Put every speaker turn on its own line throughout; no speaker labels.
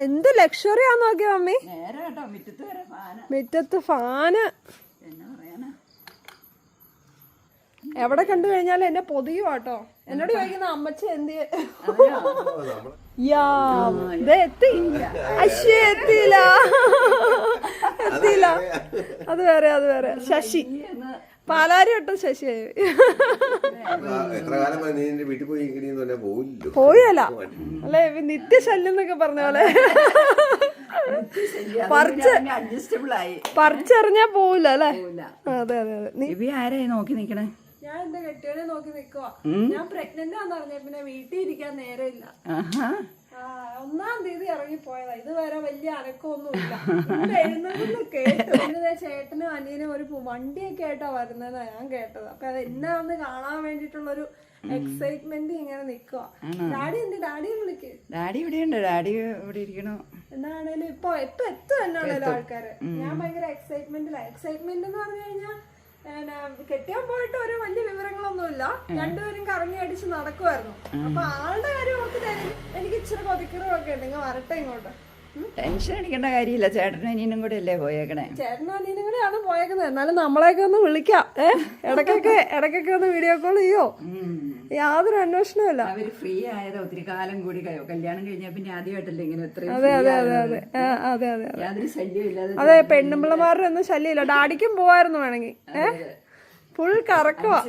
എന്ത് ലക്ഷറി ആ നോക്കിയ മമ്മി
മുറ്റത്ത് ഫാന്.
എവിടെ കണ്ടു കഴിഞ്ഞാലും എന്നെ പൊതിയും കേട്ടോ എന്നോട് ചോദിക്കുന്ന അമ്മച്ച എന്ത് യാ ദേ എത്തി അശ്ശേ എത്തിയില്ല. എത്തിയില്ല. അത് വേറെ അത് വേറെ. ശശി. പാലാരി ഒട്ടും ശശിയായി.
എത്ര കാലം നീ നിന്റെ വീട്ടിൽ പോയി ഇങ്ങനെയൊന്നും തന്നെ പോയില്ലോ.
പോയല്ല അല്ലെ നിത്യശല്യം എന്നൊക്കെ പറഞ്ഞ പോലെ. പറിച്ചറിഞ്ഞാ
അഡ്ജസ്റ്റബിൾ ആയി.
പറിച്ചെറിഞ്ഞാ പോവില്ല അല്ലെ. അതെ അതെ അതെ. നീ
ആരായി നോക്കി നിക്കണേ?
ഞാൻ എന്റെ കെട്ടിയോനെ നോക്കി നിക്കുവാ. ഞാൻ പ്രഗ്നന്റ് ആന്ന് പറഞ്ഞ പിന്നെ വീട്ടിൽ ഇരിക്കാൻ നേരമില്ല. ഒന്നാം തീയതി ഇറങ്ങി പോയതാ ഇതുവരെ വലിയ അനക്കമൊന്നുമില്ല. എഴുന്നേൽക്കുന്നു കേട്ടു. പിന്നെ ചേട്ടനും അനിയനും ഒരു വണ്ടിയൊക്കെ ആയിട്ടാ വരുന്നതെന്നാ ഞാൻ കേട്ടത്. അപ്പൊ അത് എന്നാ ഒന്ന് കാണാൻ വേണ്ടിട്ടുള്ള ഒരു എക്സൈറ്റ്മെന്റ് ഇങ്ങനെ നിക്കുക ഡാഡി എന്ത്? ഡാഡിയെ വിളിക്ക്.
ഡാഡി ഇവിടെയുണ്ട്. ഡാഡി ഇവിടെ ഇരിക്കണു.
എന്നാണേലും ഇപ്പൊ ഇപ്പൊ എത്തും എന്നാണല്ലോ ആൾക്കാര്. ഞാൻ ഭയങ്കര എക്സൈറ്റ്മെന്റിലാ എക്സൈറ്റ്മെന്റ് എന്ന് പറഞ്ഞു കഴിഞ്ഞാൽ കെട്ടിയാൻ പോയിട്ട് ഒരു വലിയ വിവരങ്ങളൊന്നുമില്ല. രണ്ടുപേരും കറങ്ങി അടിച്ച് നടക്കുമായിരുന്നു അപ്പൊ ആളുടെ കാര്യം ഓർത്തിട്ട് എനിക്ക് ഇച്ചിരി കൊതിക്കറൊക്കെ ഉണ്ട്. നിങ്ങൾ വരട്ടെ ഇങ്ങോട്ട്.
ടെൻഷൻ അടിക്കേണ്ട കാര്യമില്ല. ചേട്ടനും അനിയനും കൂടെ അല്ലേ പോയേക്കണേ?
ചേട്ടനും അനിയനും ആണ് പോയേക്കുന്നത്. എന്നാലും നമ്മളെയൊക്കെ ഒന്ന് വിളിക്കാം. ഏഹ് ഇടക്കൊക്കെ ഇടക്കൊക്കെ ഒന്ന് വീഡിയോ കോൾ ചെയ്യോ. യാതൊരു അന്വേഷണമല്ല
അവർ ഫ്രീ ആയത് ഒത്തിരി കാലം കൂടി കല്യാണം കഴിഞ്ഞാൽ പിന്നെ ആദ്യമായിട്ടല്ലേ ഇങ്ങനെ
അതെ അതെ അതെ അതെ. അതെ അതെ
യാതൊരു ശല്യം
അതെ പെണ്ണുമ്പിള്ളമാരുടെ ഒന്നും ശല്യമില്ല. ഡാഡിക്കും പോവായിരുന്നു വേണമെങ്കിൽ. ഏഹ് ഫുൾ കറക്കുവാ.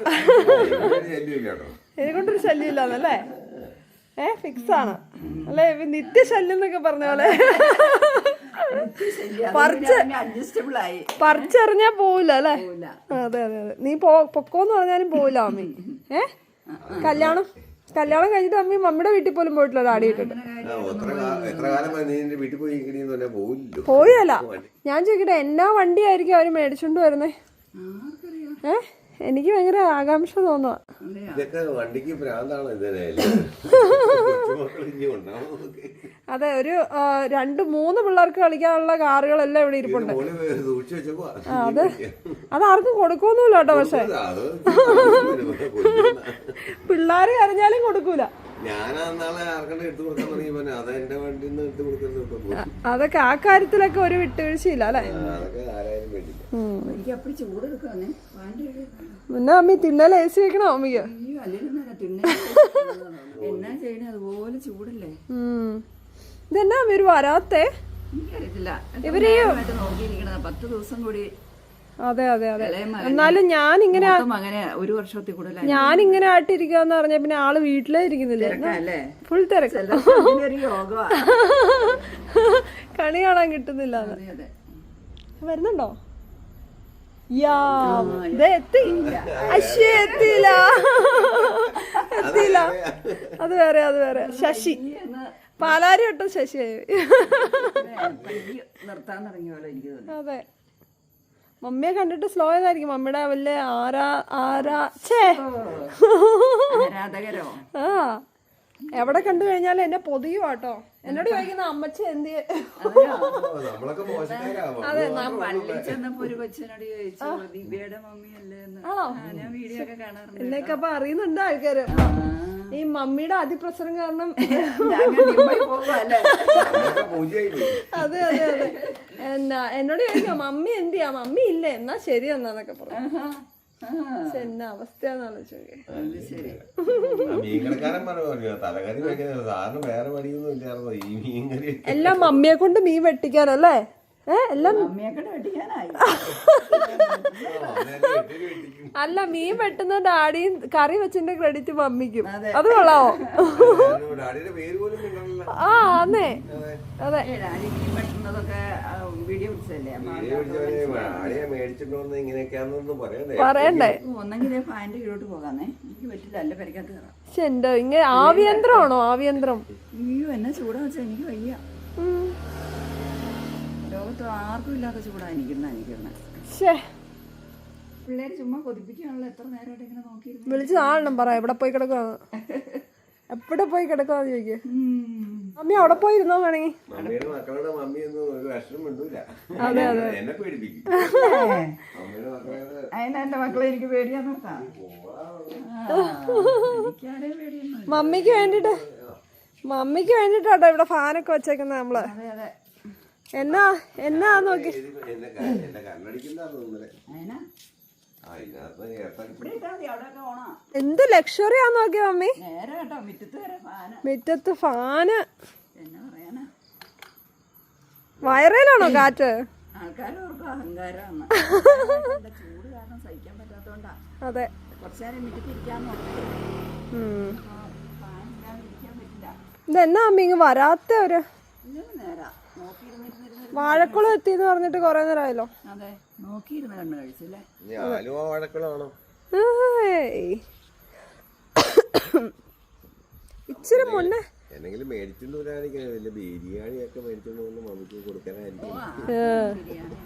കേട്ടോ
ഇതിനെക്കൊണ്ടൊരു ശല്യമില്ലാന്നല്ലേ? ഏ ഫിക്സ് ആണ് അല്ലെ നിത്യ നിത്യശല്യം എന്നൊക്കെ പറഞ്ഞ പോലെ. പറിച്ചെറിഞ്ഞാ പോവില്ല അല്ലേ? അതെ അതെ അതെ. നീ പോ പൊക്കോന്ന് പറഞ്ഞാലും പോവില്ല അമ്മി ഏ? കല്യാണം കല്യാണം കഴിഞ്ഞിട്ട് അമ്മ മമ്മിയുടെ വീട്ടിൽ പോലും പോയിട്ടില്ല ആടിയിട്ടുണ്ട് ഇട്ടിട്ട്.
എത്ര എത്ര കാലം നീ നിന്റെ വീട്ടിൽ പോയി ഇങ്ങനെയൊന്നും തന്നെ പോയില്ലോ.
ഞാൻ ചോദിക്കട്ടെ എന്നാ വണ്ടിയായിരിക്കും അവർ മേടിച്ചോണ്ട് വരുന്നേ?
ഏഹ്
ഏ? എനിക്ക് ഭയങ്കര ആകാംക്ഷ തോന്നുക
ഇതൊക്കെ വണ്ടിക്ക് ഭ്രാന്താണ്
അതെ ഒരു രണ്ട് മൂന്ന് പിള്ളേർക്ക് കളിക്കാനുള്ള കാറുകളെല്ലാം ഇവിടെ ഇരിപ്പുണ്ട്. അത് അത്. ആർക്കും കൊടുക്കൊന്നുമില്ല കേട്ടോ പക്ഷെ. പിള്ളേര് കരഞ്ഞാലും കൊടുക്കൂല. അതൊക്കെ ആ കാര്യത്തിലൊക്കെ ഒരു വിട്ടുവീഴ്ചയില്ല അല്ലെ?
എനിക്ക് അപ്പടി ചൂട് എടുക്കാന്നേ
പിന്നെ അമ്മി തിന്നല ഏസി വെക്കണോ അമ്മിക്ക്?
അയ്യോ അല്ലെങ്കിൽ തിണ്ണ എന്നാ ചെയ്യണേ അതുപോലെ ചൂടല്ലേ.
ഇതെന്നാ അമ്മി ഒരു വരാത്തേ?
ഇവർ പത്ത് ദിവസം കൂടി
അതെ അതെ അതെ. എന്നാലും ഞാൻ ഇങ്ങനെ
ഒരു വർഷത്തിൽ കൂടുതലായി.
ഞാൻ ഇങ്ങനെ ആയിട്ടിരിക്കാന്ന് പറഞ്ഞ പിന്നെ ആൾ വീട്ടിലേ ഇരിക്കുന്നില്ല? ഫുൾ തിരക്ക്. കണി കാണാൻ കിട്ടുന്നില്ല. വരുന്നുണ്ടോ? യാ അശ്ശേ എത്തിയില്ല എത്തിയില്ല അത് വേറെ അത് വേറെ ശശി പാലാരി ഒട്ടും ശശിയായി അതെ. മമ്മിയെ കണ്ടിട്ട് സ്ലോ ആയതായിരിക്കും. മമ്മിയുടെ വല്ല ആരാ ആരാ
ആരാധകരോ
ആ. എവിടെ കണ്ടു കഴിഞ്ഞാലും എന്നെ പൊതിയും കേട്ടോ എന്നോട് ചോദിക്കുന്ന അമ്മച്ച എന്ത്
അതെ ചെന്നപ്പോ ഒരു കൊച്ചിനോട് ചോദിച്ചു ദിവ്യയുടെ മമ്മി അല്ലേ എന്ന് വീഡിയോ ഒക്കെ കാണാറുണ്ട്
എന്നൊക്കെ അപ്പൊ അറിയുന്നുണ്ട് ആൾക്കാര്. ഈ മമ്മിയുടെ അതിപ്രസരം കാരണം അതെ അതെ അതെ. എന്നാ എന്നോട് ചോദിക്കാം മമ്മി എന്ത് ചെയ്യാ മമ്മി ഇല്ല? എന്നാ ശരി എന്നാന്നൊക്കെ പറഞ്ഞു. എന്നാ അവസ്ഥയാന്നാണ് ചോദിക്കുക.
മീൻകടക്കാരൻ പറഞ്ഞു പറഞ്ഞു തലകറി വെക്കുന്നത് സാറിന് വേറെ പണിയൊന്നും ഇല്ലായിരുന്നു. ഈ മീൻകറി
എല്ലാം മമ്മിയെ കൊണ്ട് മീൻ വെട്ടിക്കാനല്ലേ? ഏ എല്ലാം അല്ല മീൻ വെട്ടുന്ന ഡാഡിയും കറി വെച്ചിന്റെ ക്രെഡിറ്റ് മമ്മിക്കും. അത്. കൊള്ളാവോ? ആ അന്നേ അതെ
വീഡിയോ പിടിച്ചല്ലേ
പറയണ്ടേ.
ഒന്നെങ്കിൽ ഫാന്റെ കീഴോട്ട് പോകാന്നേ. എനിക്ക് പറ്റില്ല അല്ല പെരക്കകത്ത് കയറാം.
പക്ഷെ എന്തോ ഇങ്ങനെ ആവിയന്ത്രമാണോ ആവിയന്ത്രം?
അയ്യോ എന്നെ ചൂടാ വെച്ചാ എനിക്ക് വയ്യ. ലോകത്ത് ആർക്കും ഇല്ലാത്ത ചൂടാ എനിക്കുന്ന പിള്ളേര് ചുമ്മാ കൊതിപ്പിക്കാണല്ലോ എത്ര നേരമായിട്ട് ഇങ്ങനെ നോക്കി
വിളിച്ച് ആളണം പറ എവിടെ പോയി കിടക്കുവാന്ന്. എവിടെ പോയി കിടക്കുവാന്ന് ചോദിക്കേ. മമ്മി അവിടെ പോയിരുന്നോ വേണമെങ്കിൽ
മമ്മിയുടെ മക്കളുടെ ഒരു വിഷമം മിണ്ടൂല. എന്നെ പേടിപ്പിക്കും. മമ്മിയുടെ മക്കളുടെ
അതിന് എന്റെ മക്കളെ എനിക്ക് നോക്കാം പേടിയൊന്നും
മമ്മിക്ക് വേണ്ടിട്ട് മമ്മിക്ക് വേണ്ടിട്ടാട്ടോ ഇവിടെ ഫാനൊക്കെ വെച്ചേക്കുന്നത് നമ്മൾ.
അതെ അതെ.
എന്നാ എന്നാ നോക്കി. എന്ത് ലക്ഷറി ആ നോക്കി മമ്മി.
മിറ്റത്ത്
മുറ്റത്ത് ഫാന്. വയറേലാണോ കാറ്റ്? അതെ. ഇതെന്നാ അമ്മ ഇങ്ങ് വരാത്ത ഒരു
നേരാ.
വാഴക്കുളം എത്തിന്ന് പറഞ്ഞിട്ട് കൊറേ നേരമായല്ലോ.
അതെ നോക്കിയിരുന്ന് കണ്ണ് കഴിച്ചല്ലേ?
ഇനി ആലുവ വഴക്കുകളാണോ
ഏയ്. ഇച്ചിരി മുന്നേ
എന്തെങ്കിലും മേടിച്ചോണ്ട് വരാണെങ്കിൽ വല്ല ബിരിയാണിയൊക്കെ മേടിച്ചോണ്ട് വന്ന് മമ്മിക്ക് കൊടുക്കാനായിരിക്കും.
ബിരിയാണി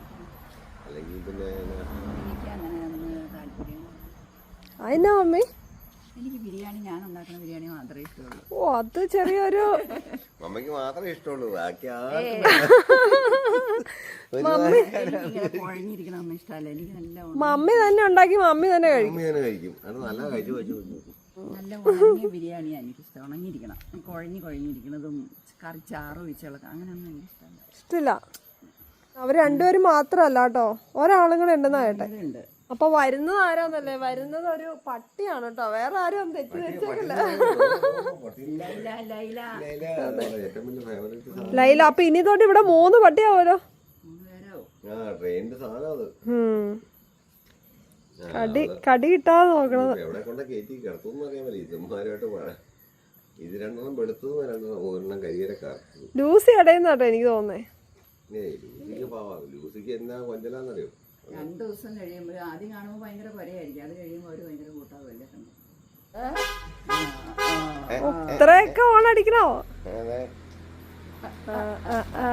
അല്ലെങ്കിൽ പിന്നെ എന്നാ,
എനിക്ക് അങ്ങനെയൊന്നും താല്പര്യം.
അതിനാ മമ്മി?
എനിക്ക് ബിരിയാണി ഞാൻ ഉണ്ടാക്കുന്ന ബിരിയാണി മാത്രമേ ഇഷ്ടമുള്ളൂ.
ഓ അത് ചെറിയൊരു
മമ്മിക്ക് മാത്രമേ ഇഷ്ടമുള്ളൂ ബാക്കി
ഇഷ്ടമല്ല. എനിക്ക് നല്ല ഉണ-
മമ്മി തന്നെ ഉണ്ടാക്കി മമ്മി തന്നെ കഴിക്കും.
മമ്മി തന്നെ കഴിക്കും. അത് നല്ല കഴിച്ചു വെച്ചു
നല്ല ഉണങ്ങിയ ബിരിയാണിയാണ് എനിക്കിഷ്ടം ഉണങ്ങിയിരിക്കണം. കുഴഞ്ഞ് കുഴഞ്ഞിരിക്കണതും കറി ചാറ് ഒഴിച്ചുള്ള അങ്ങനെയൊന്നും എനിക്ക് ഇഷ്ടമല്ല.
ഇഷ്ടമില്ല. അവർ രണ്ടുപേരും മാത്രമല്ല കേട്ടോ. ഒരാളും കൂടെ ഉണ്ടെന്നാ കേട്ടെ. അപ്പൊ വരുന്നത് ആരാന്നല്ലേ? വരുന്നത് ഒരു പട്ടിയാണ് കേട്ടോ വേറെ ആരും തെറ്റി തെറ്റിദ്ധരിച്ചേക്കില്ല
ലൈല
അപ്പൊ ഇനി തൊട്ട് ഇവിടെ മൂന്ന് പട്ടിയാവോലോ?
മൂന്ന് പേരോ
ആ ട്രെയിനിന്റെ സാധനം
കടി കടി കിട്ടാതെ നോക്കണത്.
എവിടെ കൊണ്ട് കയറ്റി കിടത്തുമെന്ന് അറിയാൻ പറ്റില്ല ഇതുമാരുമായിട്ട് പോണേ. ഇത് രണ്ടെണ്ണം വെളുത്തതും രണ്ടെണ്ണം ഒരെണ്ണം കരിയരക്കാർ
ലൂസി അടയുന്നാട്ടോ എനിക്ക് തോന്നുന്നേ?
ഏയ് ലൂസിക്ക് പാവാ. ലൂസിക്ക് എന്നാ കൊഞ്ചലാന്നറിയോ?
രണ്ട് ദിവസം കഴിയുമ്പോൾ ആദ്യം കാണുമ്പോൾ ഭയങ്കര കുരയായിരിക്കും അത് കഴിയുമ്പോൾ അവർ ഭയങ്കര കൂട്ടാവുമല്ലേ
ഇത്രയൊക്കെ ആ.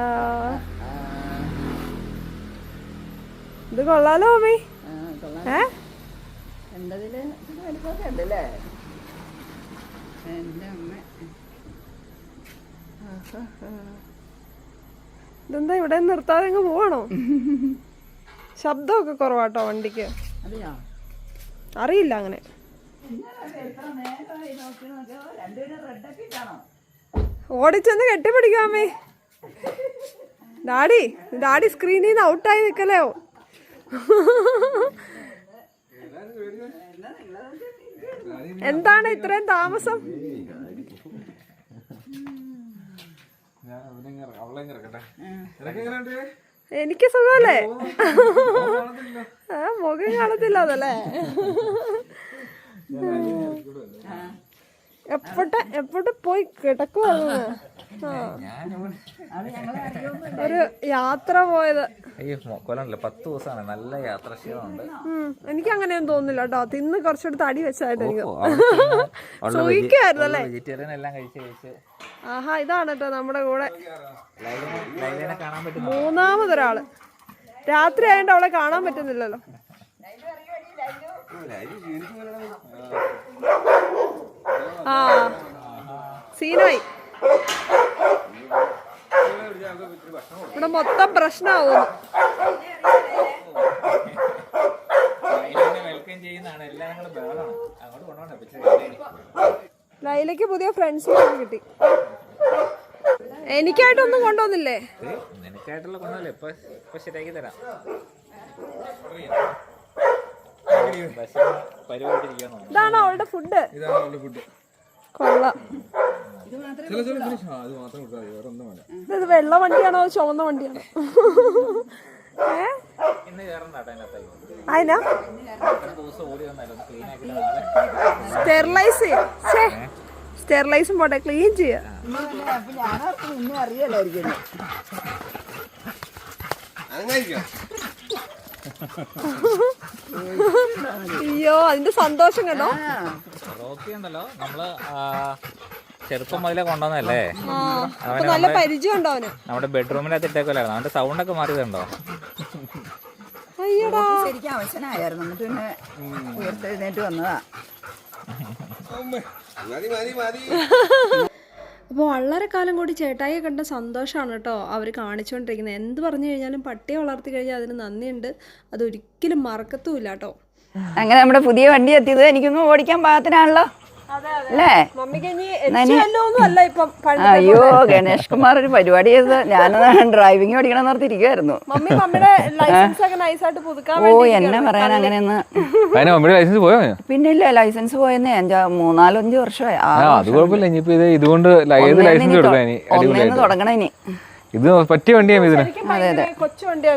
ഇത് കൊള്ളാലോ മമ്മി ഏ?
എന്തതിൽ വലിപ്പമൊക്കെ ഉണ്ടല്ലേ? എന്റെ അമ്മ.
ഇതെന്താ ഇവിടെ നിർത്താതെ അങ്ങ് പോവാണോ? ശബ്ദമൊക്കെ കുറവാട്ടോ വണ്ടിക്ക്. അറിയില്ല അങ്ങനെ. ഓടിച്ചെന്ന് കെട്ടിപ്പിടിക്കാമേ ഡാഡി ഡാഡി സ്ക്രീനിൽ നിന്ന് ഔട്ടായി നിൽക്കലേ എന്താണ് ഇത്രയും താമസം? എനിക്ക് സുഖമല്ലേ? ആ മുഖം കാണത്തില്ല അതല്ലേ എപ്പോട്ടെ എപ്പോട്ടെ പോയി കിടക്കുവാണ്? ഒരു യാത്ര പോയത്.
അയ്യോ കൊല്ലമില്ല പത്ത് ദിവസമാണ്. നല്ല യാത്രാക്ഷീണമുണ്ട്.
ഉം, എനിക്ക് അങ്ങനെയൊന്നും തോന്നുന്നില്ല കേട്ടോ തിന്ന് കുറച്ചെടുത്ത് അടി വെച്ചായിട്ട് എനിക്ക്
ഉള്ള വെജിറ്റേറിയൻ എല്ലാം കഴിച്ച് കഴിച്ച്.
ആഹാ ഇതാണ് കേട്ടോ നമ്മുടെ കൂടെ. മൂന്നാമതൊരാൾ. രാത്രി ആയതുകൊണ്ട് അവളെ കാണാൻ പറ്റുന്നില്ലല്ലോ. ആ. സീനായി. ഇവിടെ മൊത്തം
പക്ഷേ
ലൈലയ്ക്ക് പുതിയ ഫ്രണ്ട്സ് കിട്ടി. എനിക്കായിട്ടൊന്നും കൊണ്ടുവന്നില്ലേ?
നിനക്കായിട്ടുള്ള കൊണ്ടല്ലേ ഇപ്പൊ ഇപ്പൊ ശരിയാക്കി തരാം.
ഇതാണോ അവളുടെ ഫുഡ്
ഇതാണ് അവളുടെ ഫുഡ്
കൊള്ളാം. ഇത് വെള്ള വണ്ടിയാണോ ചുവന്ന വണ്ടിയാണോ? ഏ? അതിനാ? സ്റ്റെറിലൈസ് ചെയ്യാം. സ്റ്റെറിലൈസും പോട്ടെ ക്ലീൻ ചെയ്യാം. അയ്യോ അതിന്റെ സന്തോഷം കണ്ടോ?
റോക്കി ഉണ്ടല്ലോ. നമ്മൾ ചെറുപ്പം മുതലേ കൊണ്ടുവന്നല്ലേ
നല്ല പരിചയം ഉണ്ടോ അവന്?
നമ്മുടെ ബെഡ്റൂമിനകത്ത് ഇട്ടേക്കല്ലായിരുന്നു അവന്റെ സൗണ്ട് ഒക്കെ മാറിയതുണ്ടോ?
അയ്യടാ.
ശരിക്കും അവശനായിരുന്നു. എന്നിട്ട് പിന്നെ ഉയർത്തെഴുന്നേറ്റ് വന്നതാ.
അപ്പോൾ വളരെ കാലം കൂടി ചേട്ടായിയെ കണ്ട സന്തോഷമാണ് കേട്ടോ അവർ കാണിച്ചുകൊണ്ടിരിക്കുന്നത് എന്ത് പറഞ്ഞു കഴിഞ്ഞാലും പട്ടിയെ വളർത്തി കഴിഞ്ഞാൽ അതിന് നന്ദിയുണ്ട്. അതൊരിക്കലും മറക്കത്തുമില്ല കേട്ടോ.
അങ്ങനെ നമ്മുടെ പുതിയ വണ്ടി എത്തിയത് എനിക്കൊന്നും ഓടിക്കാൻ പാകത്തിനാണല്ലോ. അല്ലേ?
മമ്മിക്ക് ഇനി എച്ചല്ലോ അല്ല ഇപ്പം പണ്ട്
അയ്യോ ഗണേഷ് കുമാർ ഒരു പരിപാടി ചെയ്ത് ഞാൻ ഡ്രൈവിംഗ് പഠിക്കണം
നിർത്തിയിരിക്കുവായിരുന്നു
ഓ എന്നെ പറയാൻ അങ്ങനെയൊന്ന്.
ലൈസൻസ് പോയോ
പിന്നെ ഇല്ല ലൈസൻസ് പോയെന്നേ. അഞ്ചാ മൂന്നാലഞ്ച് വർഷമായി.
ഇതുകൊണ്ട്
തുടങ്ങണം ഇനി.
ഇത് പറ്റിയ വണ്ടിയാണ് ഇതിന്
ഭയങ്കര കൊച്ചു വണ്ടിയാ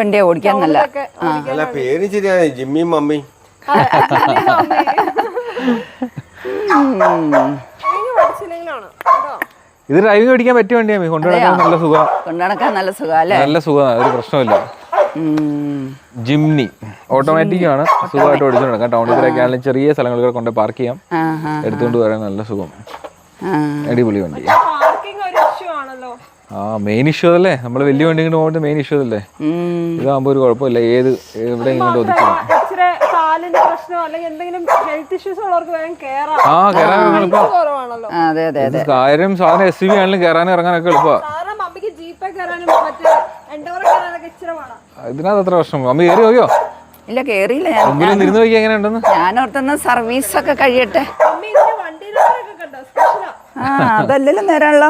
വണ്ടിയാ ഓടിക്കാൻ നല്ല.
നല്ല
അല്ല പേര് ശരിയാണ് ജിമ്മി മമ്മി.
ഇത് ഡ്രൈവിംഗ് പഠിക്കാൻ പറ്റിയ വണ്ടിയാണ് കൊണ്ടുനടക്കാൻ നല്ല സുഖം.
കൊണ്ടുനടക്കാൻ നല്ല സുഖം അല്ലേ?
നല്ല സുഖമാണ് ഒരു പ്രശ്നമില്ല. ജിംനി ഓട്ടോമാറ്റിക് ആണ് സുഖമായിട്ട് ഓടിച്ചു നടക്കാം ടൗണിലൊക്കെ ആണെങ്കിലും ചെറിയ സ്ഥലങ്ങളിൽ കൊണ്ട് പാർക്ക് ചെയ്യാം. എടുത്തുകൊണ്ട് വരാൻ നല്ല സുഖം. അടിപൊളി വണ്ടി ആ മെയിൻ ഇഷ്യൂ അതല്ലേ? നമ്മൾ വലിയ വണ്ടി കൊണ്ട് മെയിൻ ഇഷ്യൂ അതല്ലേ?
ഉം.
ഇതാകുമ്പോൾ ഒരു കുഴപ്പമില്ല. ഏത് എവിടെ ഇങ്ങോട്ട് ഒതുക്കണം? ആ കയറാൻ കാര്യം സാധനം എസ് ആണെങ്കിലും കയറാനും ഇറങ്ങാനൊക്കെ എളുപ്പമാണ് ഇതിനകത്ത് അത്ര പ്രശ്നം അമ്മ കയറി നോക്കിയോ
ഇല്ല കേറിയില്ല. ഞാൻ
മുമ്പിൽ ഇരുന്ന് നോക്കി എങ്ങനെ ഉണ്ടെന്ന്?
ഞാൻ ഓർത്തുന്ന സർവീസ് ഒക്കെ കഴിയട്ടെ. ആ. അതല്ലല്ലോ നേരമുള്ള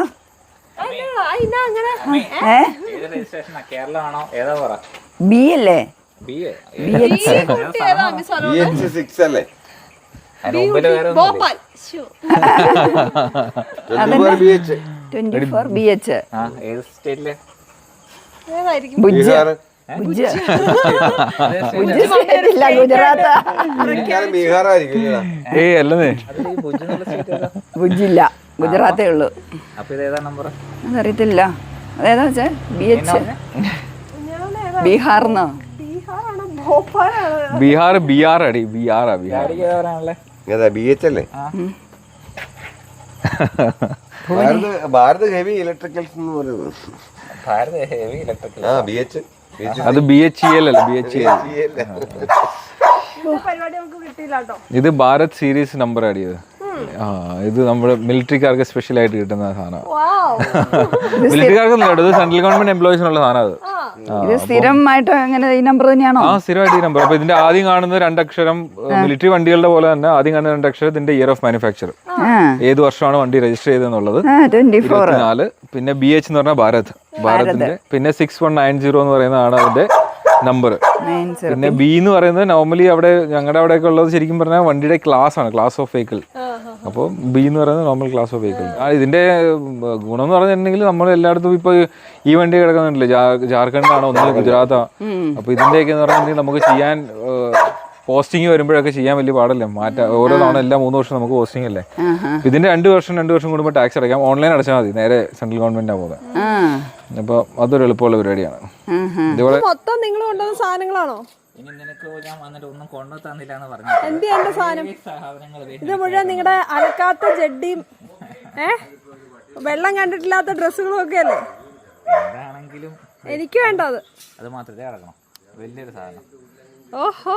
ഏ? ബി അല്ലേ?
അല്ലേ. Twenty four B H.
ഏതായിരിക്കും?
ബുജ്ജ് ബുജ്ജ് സ്റ്റേറ്റില്ല ഗുജറാത്ത്. ഉള്ളൂ
അപ്പൊ ഇത് ഏതാ നമ്പർ
അതറിയത്തില്ല. അതേതാ വെച്ചാ? ബി എച്ച് ബീഹാർന്നോ
ബീഹാർ ബി ആർ അടി ബി ബീഹാർ
എച്ച് അല്ലേ? ഭാരത് ഭാരത് ഹെവി ഇലക്ട്രിക്കൽസ് എന്ന് പറയുന്നത്.
ഭാരത് ഹെവി ഇലക്ട്രിക്കൽ
ആ ബി എച്ച്
അത് ബി എച്ച് എൽ അല്ല ബി എച്ച് എൽ ഇത് ഭാരത് സീരീസ് നമ്പർ അടിയത് ആ ഇത് നമ്മുടെ മിലിറ്ററിക്കാർക്ക് സ്പെഷ്യൽ ആയിട്ട് കിട്ടുന്ന സാധനമാണ്
വാവ്
മിലിറ്ററിക്കാർക്ക് ഇത് സെൻട്രൽ ഗവൺമെന്റ് എംപ്ലോയീസിനുള്ള സാധനം അത്.
ഇത് സ്ഥിരമായിട്ട് അങ്ങനെ ഈ നമ്പർ തന്നെയാണോ?
ആ സ്ഥിരമായിട്ട് ഈ നമ്പർ അപ്പൊ ഇതിന്റെ ആദ്യം കാണുന്ന രണ്ടക്ഷരം മിലിറ്ററി വണ്ടികളുടെ പോലെ തന്നെ ആദ്യം കാണുന്ന രണ്ടക്ഷരം ഇതിന്റെ ഇയർ ഓഫ് മാനുഫാക്ചർ ഏത് വർഷമാണ് വണ്ടി രജിസ്റ്റർ ചെയ്തെന്നുള്ളത് ഇരുപത്തിനാല് പിന്നെ ബി എച്ച് എന്ന് പറഞ്ഞാൽ ഭാരത്. ഭാരതിന്റെ പിന്നെ സിക്സ് വൺ നയൻ സീറോ എന്ന് പറയുന്നതാണ് അതിന്റെ നമ്പർ പിന്നെ ബി എന്ന് പറയുന്നത് നോർമലി അവിടെ ഞങ്ങളുടെ അവിടെയൊക്കെ ഉള്ളത് ശരിക്കും പറഞ്ഞാൽ വണ്ടിയുടെ ക്ലാസ് ആണ് ക്ലാസ് ഓഫ് വെഹിക്കിൾ അപ്പോൾ ബി എന്ന് പറയുന്നത് നോർമൽ ക്ലാസ് ഓഫ് വെഹിക്കിൾ ആ ഇതിന്റെ ഗുണം എന്ന് പറഞ്ഞിട്ടുണ്ടെങ്കിൽ നമ്മൾ എല്ലായിടത്തും ഇപ്പോൾ ഈ വണ്ടി കിടക്കുന്നുണ്ടല്ലോ. ജാർഖണ്ഡാണോ ഒന്നും ഗുജറാത്താ. അപ്പോൾ ഇതിന്റെയൊക്കെ എന്ന് പറഞ്ഞിട്ടുണ്ടെങ്കിൽ നമുക്ക് ചെയ്യാൻ പോസ്റ്റിംഗ് വരുമ്പോഴൊക്കെ ചെയ്യാൻ വലിയ പാടല്ലേ? മാറ്റാ ഓരോ തവണ എല്ലാ മൂന്ന് വർഷം നമുക്ക് പോസ്റ്റിംഗ് അല്ലേ? ഇതിന്റെ രണ്ട് വർഷം രണ്ട് വർഷം കൂടുമ്പോൾ ടാക്സ് അടയ്ക്കാം. ഓൺലൈൻ അടച്ചാൽ മതി. നേരെ സെൻട്രൽ ഗവൺമെന്റ് പോകുന്നത്
അപ്പൊ
അപ്പോൾ അതൊരു എളുപ്പമുള്ള പരിപാടിയാണ്. ഇതുപോലെ
മൊത്തം നിങ്ങൾ കൊണ്ടുവന്ന സാധനങ്ങളാണോ?
ഇനി നിനക്ക് ഞാൻ വന്നിട്ട് ഒന്നും കൊണ്ടു തന്നില്ല എന്ന് പറഞ്ഞു
എന്ത് എന്റെ സാധനം
സാധനങ്ങൾ
ഇത് മുഴുവൻ നിങ്ങളുടെ അലക്കാത്ത ജഡ്ഡിയും ഏ? വെള്ളം കണ്ടിട്ടില്ലാത്ത ഡ്രസ്സുകളും ഒക്കെ അല്ലേ? എനിക്ക് വേണ്ട അത്
അത് മാത്രമേ അടക്കണം. വലിയൊരു സാധനം.
ഓഹോ.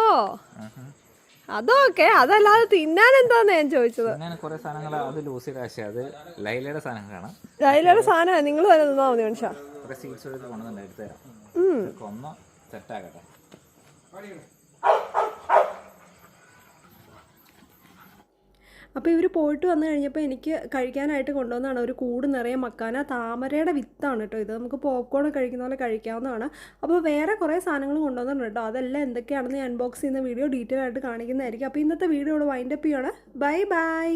അതൊക്കെ അതല്ലാതെ തിന്നാൻ എന്താന്ന് ഞാൻ ചോദിച്ചത്?
അങ്ങനെ കുറെ സാധനങ്ങൾ അത് ലൂസി കാശ് അത് ലൈലയുടെ സാധനങ്ങളാണ്
ലൈലയുടെ സാധനം നിങ്ങൾ തന്നെ തന്നാ മതി മനുഷ്യ.
കുറെ സീറ്റ്സ് എടുത്ത് കൊണ്ടുവന്നിട്ട് എടുത്തു തരാം. ഇതൊക്കെ ഒന്ന് സെറ്റാക്കട്ടെ
അപ്പോൾ ഇവർ പോയിട്ട് വന്നു കഴിഞ്ഞപ്പോൾ എനിക്ക് കഴിക്കാനായിട്ട് കൊണ്ടുവന്നതാണ്. ഒരു കൂട് നിറയെ മക്കാന താമരയുടെ വിത്താണ് കേട്ടോ ഇത്. നമുക്ക് പോപ്കോൺ കഴിക്കുന്ന പോലെ കഴിക്കാവുന്നതാണ്. അപ്പോൾ വേറെ കുറേ സാധനങ്ങൾ കൊണ്ടുവന്നിട്ടുണ്ട് കേട്ടോ. അതെല്ലാം എന്തൊക്കെയാണെന്ന് അൺബോക്സ് ചെയ്യുന്ന വീഡിയോ ഡീറ്റെയിൽ ആയിട്ട് കാണിക്കുന്നതായിരിക്കും. അപ്പോൾ ഇന്നത്തെ വീഡിയോ ഇവിടെ വൈൻഡപ്പ് ചെയ്യണം. Bye bye